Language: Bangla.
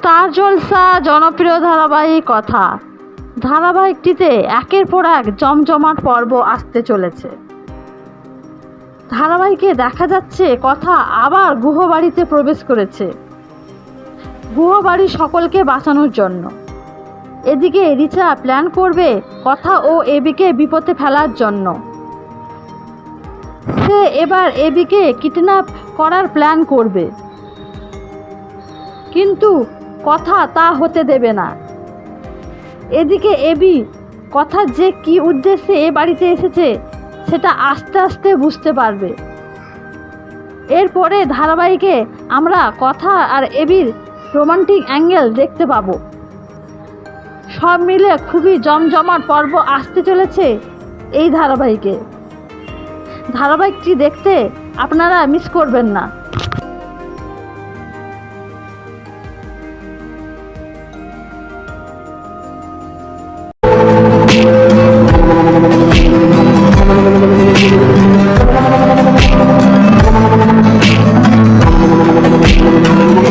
স্টার জলসা জনপ্রিয় ধারাবাহিক কথা। ধারাবাহিকটিতে একের পর এক জমজমাট পর্ব আসতে চলেছে। ধারাবাহিকে দেখা যাচ্ছে কথা আবার গুহবাড়িতে প্রবেশ করেছে। গুহবাড়ি সকলকে বাঁচানোর জন্য। এদিকে রিচা প্ল্যান করবে কথা ও এবিকে বিপদে ফেলার জন্য। সে এবার এবিকে কিডন্যাপ করার প্ল্যান করবে। কিন্তু কথা তা হতে দেবে না। এদিকে এবি, কথা যে কি উদ্দেশ্যে এ বাড়িতে এসেছে, সেটা আস্তে আস্তে বুঝতে পারবে। এরপরে ধারাবাহিকে আমরা কথা আর এবির রোমান্টিক অ্যাঙ্গেল দেখতে পাবো। সব মিলে খুবই জমজমাট পর্ব আসতে চলেছে এই ধারাবাহিকে। ধারাবাহিকটি দেখতে আপনারা মিস করবেন না।